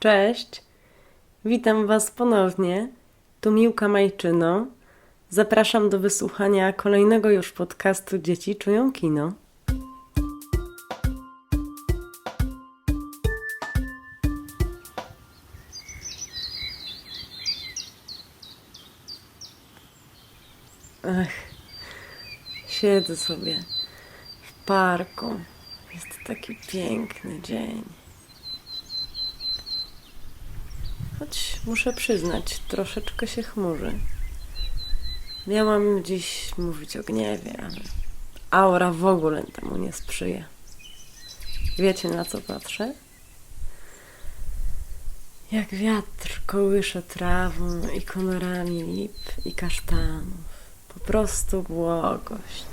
Cześć, witam Was ponownie. Tu Miłka Majczyno. Zapraszam do wysłuchania kolejnego już podcastu Dzieci Czują Kino. Ach, siedzę sobie w parku. Jest taki piękny dzień. Choć muszę przyznać, troszeczkę się chmurzy. Miałam dziś mówić o gniewie, ale aura w ogóle temu nie sprzyja. Wiecie na co patrzę? Jak wiatr kołysze trawą i kolorami lip i kasztanów. Po prostu błogość.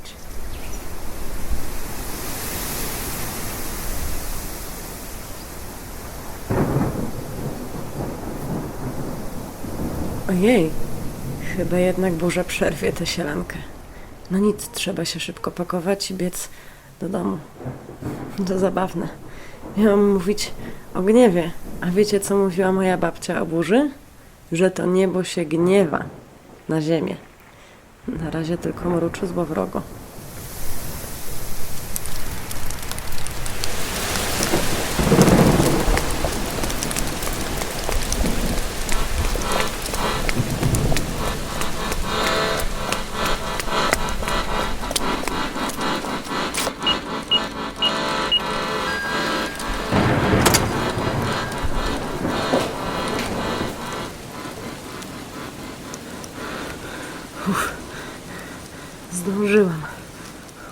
Ojej, chyba jednak burza przerwie tę sielankę. No nic, trzeba się szybko pakować i biec do domu. To zabawne. Miałam mówić o gniewie, a wiecie co mówiła moja babcia o burzy? Że to niebo się gniewa na ziemię. Na razie tylko mruczy złowrogo. Zdążyłam.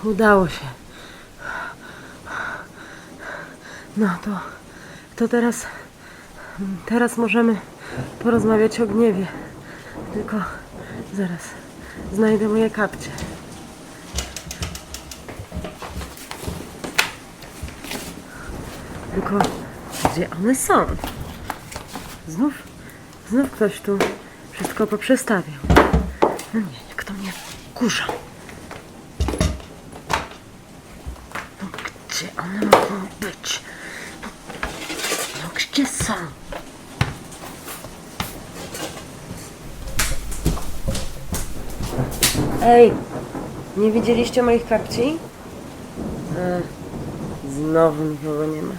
Udało się. No to, to teraz, teraz możemy porozmawiać o gniewie. Tylko zaraz znajdę moje kapcie. Tylko gdzie one są? Znów, znów ktoś tu wszystko poprzestawiał. No nie, jak to mnie kurza. No gdzie one być? No gdzie są? Ej, nie widzieliście moich kapci? E, znowu nikogo nie ma.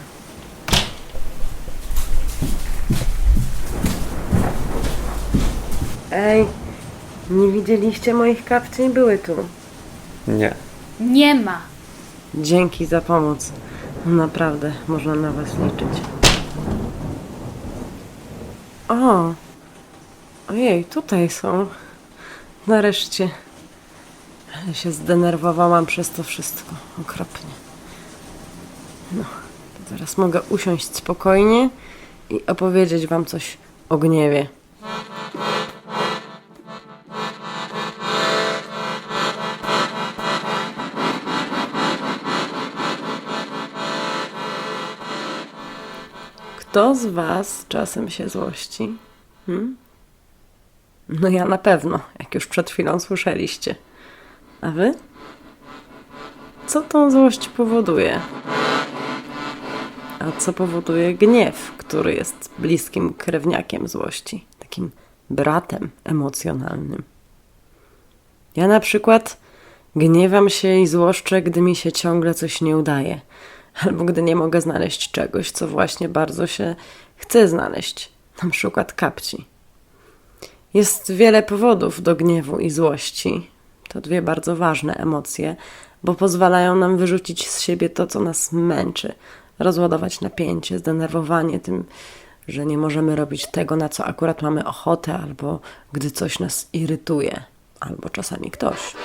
Ej, nie widzieliście moich kapci? Były tu. Nie. Nie ma. Dzięki za pomoc. Naprawdę, można na Was liczyć. O! Ojej, tutaj są. Nareszcie. Ale się zdenerwowałam przez to wszystko. Okropnie. No, to teraz mogę usiąść spokojnie i opowiedzieć Wam coś o gniewie. Kto z Was czasem się złości? Hmm? No ja na pewno, jak już przed chwilą słyszeliście. A Wy? Co tą złość powoduje? A co powoduje gniew, który jest bliskim krewniakiem złości, takim bratem emocjonalnym? Ja na przykład gniewam się i złoszczę, gdy mi się ciągle coś nie udaje, albo gdy nie mogę znaleźć czegoś, co właśnie bardzo się chce znaleźć, na przykład kapci. Jest wiele powodów do gniewu i złości. To dwie bardzo ważne emocje, bo pozwalają nam wyrzucić z siebie to, co nas męczy, rozładować napięcie, zdenerwowanie tym, że nie możemy robić tego, na co akurat mamy ochotę, albo gdy coś nas irytuje, albo czasami ktoś.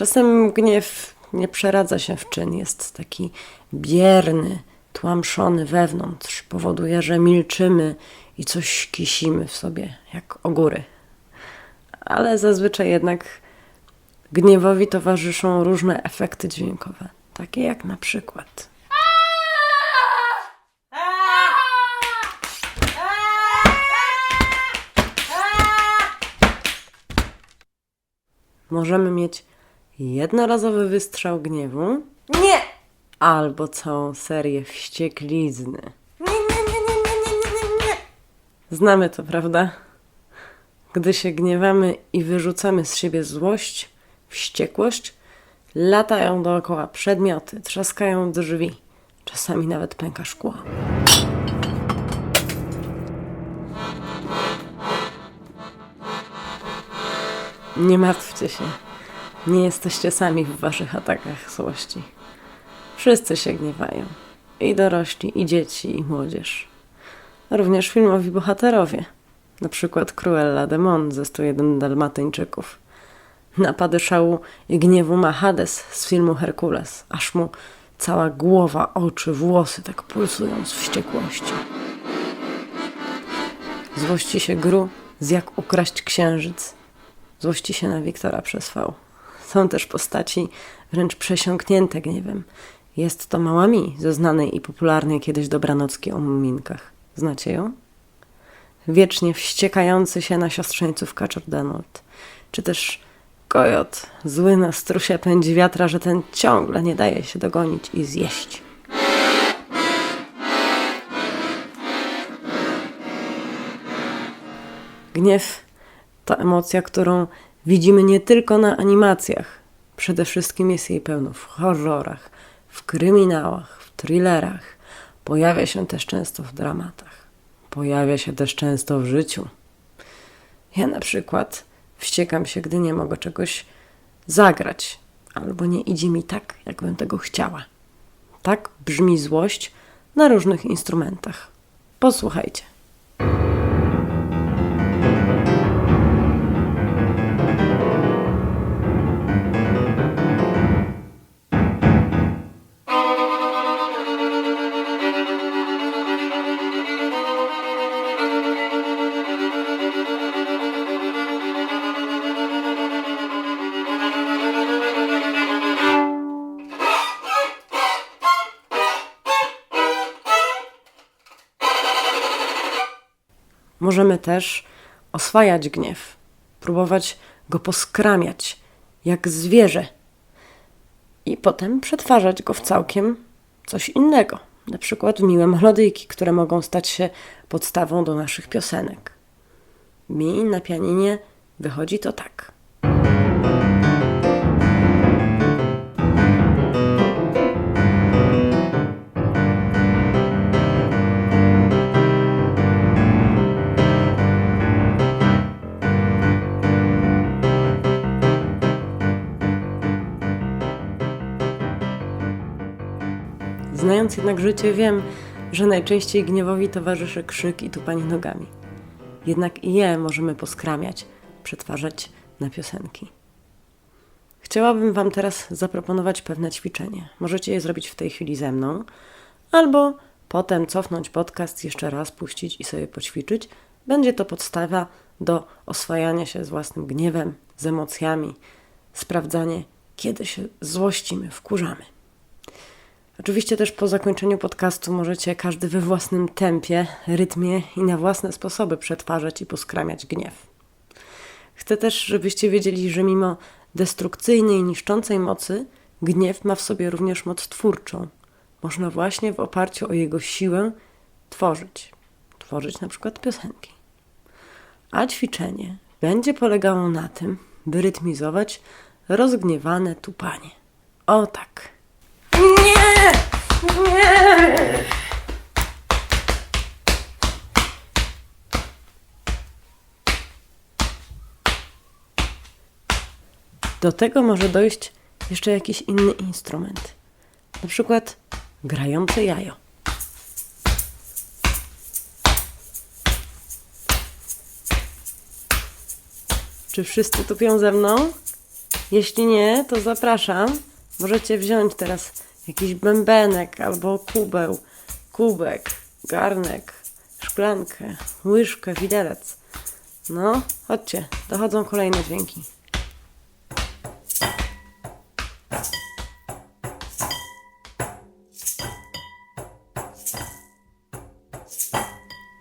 Czasem gniew nie przeradza się w czyn, jest taki bierny, tłamszony wewnątrz, powoduje, że milczymy i coś kisimy w sobie, jak ogóry. Ale zazwyczaj jednak gniewowi towarzyszą różne efekty dźwiękowe, takie jak na przykład. możemy mieć jednorazowy wystrzał gniewu. Nie! Albo całą serię wścieklizny. Nie, nie, nie, nie, nie, nie, nie, nie. Znamy to, prawda? Gdy się gniewamy i wyrzucamy z siebie złość, wściekłość, latają dookoła przedmioty, trzaskają drzwi, czasami nawet pęka szkło. Nie martwcie się. Nie jesteście sami w waszych atakach złości. Wszyscy się gniewają. I dorośli, i dzieci, i młodzież. Również filmowi bohaterowie. Na przykład Cruella de Mon ze 101 Dalmatyńczyków. Napady szału i gniewu ma Hades z filmu Herkules, aż mu cała głowa, oczy, włosy tak pulsują z wściekłości. Złości się Gru z jak ukraść księżyc. Złości się na Wiktora przez V. Są też postaci wręcz przesiąknięte gniewem. Jest to mała Mi ze znanej i popularnej kiedyś dobranocki o muminkach. Znacie ją? Wiecznie wściekający się na siostrzeńców Kaczor Donald. Czy też Kojot, zły na strusia pędzi wiatra, że ten ciągle nie daje się dogonić i zjeść. Gniew to emocja, którą widzimy nie tylko na animacjach. Przede wszystkim jest jej pełno w horrorach, w kryminałach, w thrillerach. Pojawia się też często w dramatach. Pojawia się też często w życiu. Ja na przykład wściekam się, gdy nie mogę czegoś zagrać, albo nie idzie mi tak, jakbym tego chciała. Tak brzmi złość na różnych instrumentach. Posłuchajcie. Możemy też oswajać gniew, próbować go poskramiać, jak zwierzę, i potem przetwarzać go w całkiem coś innego, na przykład w miłe melodyjki, które mogą stać się podstawą do naszych piosenek. Mi na pianinie wychodzi to tak. Znając jednak życie, wiem, że najczęściej gniewowi towarzyszy krzyk i tupanie nogami. Jednak i je możemy poskramiać, przetwarzać na piosenki. Chciałabym Wam teraz zaproponować pewne ćwiczenie. Możecie je zrobić w tej chwili ze mną, albo potem cofnąć podcast, jeszcze raz puścić i sobie poćwiczyć. Będzie to podstawa do oswajania się z własnym gniewem, z emocjami, sprawdzanie, kiedy się złościmy, wkurzamy. Oczywiście też po zakończeniu podcastu możecie każdy we własnym tempie, rytmie i na własne sposoby przetwarzać i poskramiać gniew. Chcę też, żebyście wiedzieli, że mimo destrukcyjnej niszczącej mocy, gniew ma w sobie również moc twórczą. Można właśnie w oparciu o jego siłę tworzyć. Tworzyć na przykład piosenki. A ćwiczenie będzie polegało na tym, by rytmizować rozgniewane tupanie. O tak. Nie! Do tego może dojść jeszcze jakiś inny instrument. Na przykład grające jajo. Czy wszyscy tupią ze mną? Jeśli nie, to zapraszam. Możecie wziąć teraz jakiś bębenek albo kubeł, kubek, garnek, szklankę, łyżkę, widelec. No, chodźcie, dochodzą kolejne dźwięki.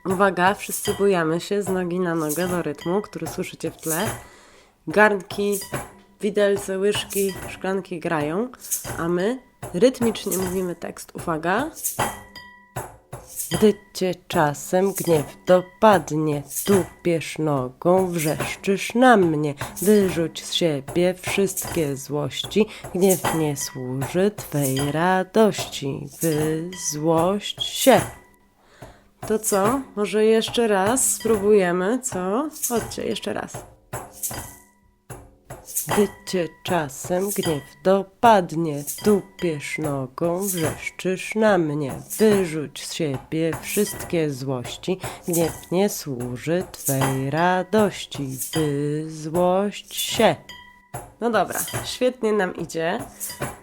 Uwaga, wszyscy bujamy się z nogi na nogę do rytmu, który słyszycie w tle. Garnki widelce, łyżki, szklanki grają, a my rytmicznie mówimy tekst. Uwaga. Gdy cię czasem gniew dopadnie, tupiesz nogą, wrzeszczysz na mnie. Wyrzuć z siebie wszystkie złości, gniew nie służy twej radości. Wyzłość się. To co? Może jeszcze raz spróbujemy, co? Chodźcie, jeszcze raz. Gdy cię czasem gniew dopadnie, tupiesz nogą, wrzeszczysz na mnie. Wyrzuć z siebie wszystkie złości, gniew nie służy twej radości. Wyzłość się. No dobra, świetnie nam idzie.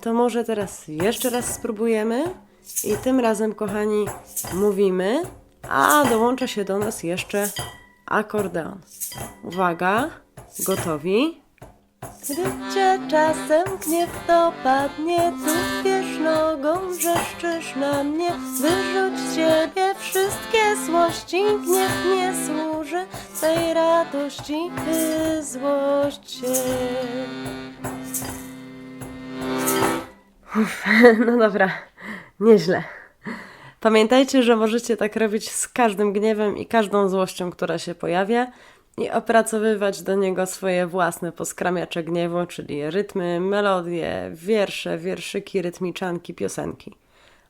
To może teraz jeszcze raz spróbujemy i tym razem, kochani, mówimy, a dołącza się do nas jeszcze akordeon. Uwaga, gotowi? Gdy czasem gniew dopadnie, tupiesz nogą, wrzeszczysz na mnie. Wyrzuć z wszystkie złości, gniew nie służy twej radości, wyzłość się. Uff, no dobra, nieźle. Pamiętajcie, że możecie tak robić z każdym gniewem i każdą złością, która się pojawia i opracowywać do niego swoje własne poskramiacze gniewu, czyli rytmy, melodie, wiersze, wierszyki, rytmiczanki, piosenki.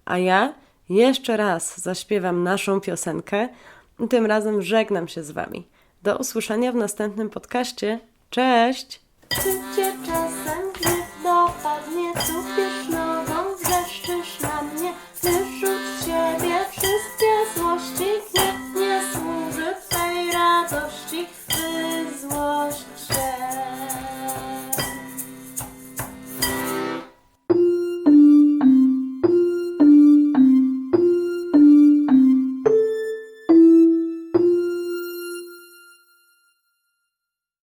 A ja jeszcze raz zaśpiewam naszą piosenkę, tym razem żegnam się z Wami. Do usłyszenia w następnym podcaście. Cześć! Czy cię czasem dopadnie, nogą, na mnie,